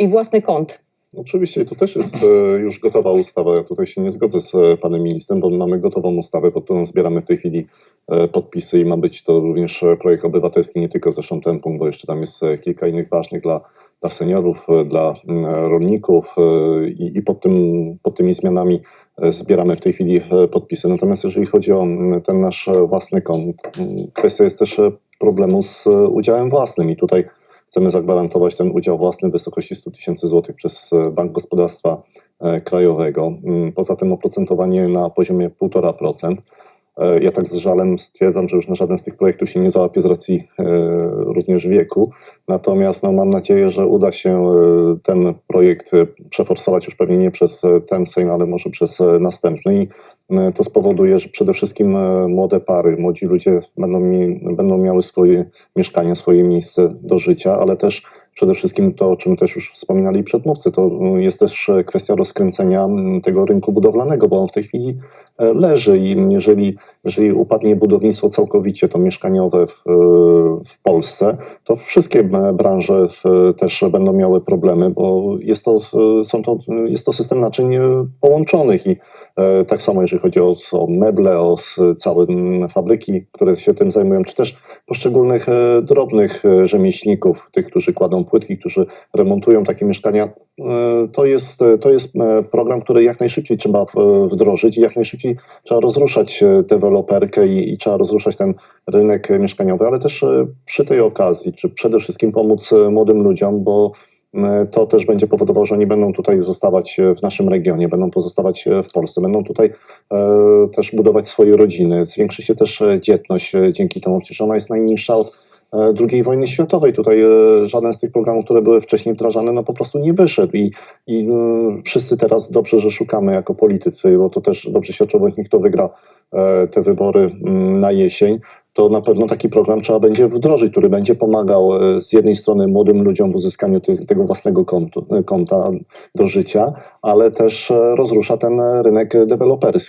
i własny kąt. Oczywiście to też jest e, już gotowa ustawa. Ja tutaj się nie zgodzę z e, panem ministrem, bo mamy gotową ustawę, pod którą zbieramy w tej chwili e, podpisy i ma być to również projekt obywatelski, nie tylko zresztą ten punkt, bo jeszcze tam jest kilka innych ważnych dla, dla seniorów, dla rolników i, i pod, tym, pod tymi zmianami zbieramy w tej chwili podpisy. Natomiast jeżeli chodzi o ten nasz własny kąt, kwestia jest też problemu z udziałem własnym i tutaj Chcemy zagwarantować ten udział własny w wysokości 100 tysięcy złotych przez e, Bank Gospodarstwa e, Krajowego. Mm, Poza tym oprocentowanie na poziomie 1,5%. E, Ja tak z żalem stwierdzam, że już na żaden z tych projektów się nie załapie z racji również wieku. Natomiast no, mam nadzieję, że uda się ten projekt przeforsować już pewnie nie przez ten Sejm, ale może przez następny. I to spowoduje, że przede wszystkim e, młode pary, młodzi ludzie będą, mi, będą miały swoje mieszkanie, swoje miejsce do życia, ale też przede wszystkim to, o czym też już wspominali przedmówcy, to y, jest też e, kwestia rozkręcenia tego rynku budowlanego, bo on w tej chwili e, leży i jeżeli, jeżeli upadnie budownictwo całkowicie, to mieszkaniowe w, e, w Polsce, to wszystkie branże e, też będą miały problemy, bo jest to, e, są to, jest to system naczyń połączonych i tak samo jeżeli chodzi o, o meble, o całe fabryki, które się tym zajmują, czy też poszczególnych drobnych rzemieślników, tych, którzy kładą płytki, którzy remontują takie mieszkania, to jest, to jest program, który jak najszybciej trzeba wdrożyć i jak najszybciej trzeba rozruszać e, deweloperkę i, i trzeba rozruszać ten rynek mieszkaniowy, ale też e, przy tej okazji, czy przede wszystkim pomóc e, młodym ludziom, bo to też będzie powodowało, że oni będą tutaj zostawać e, w naszym regionie, będą pozostawać w Polsce, będą tutaj też budować swoje rodziny. Zwiększy się też dzietność dzięki temu, przecież ona jest najniższa od II wojny światowej. Tutaj żaden z tych programów, które były wcześniej wdrażane, no po prostu nie wyszedł i, i e, wszyscy teraz dobrze, że szukamy jako politycy, bo to też dobrze świadczy o tym, kto wygra te wybory mm, na jesień to na pewno taki program trzeba będzie wdrożyć, który będzie pomagał e, z jednej strony młodym ludziom w uzyskaniu tego własnego kontu, konta do życia, ale też e, rozrusza ten rynek deweloperski.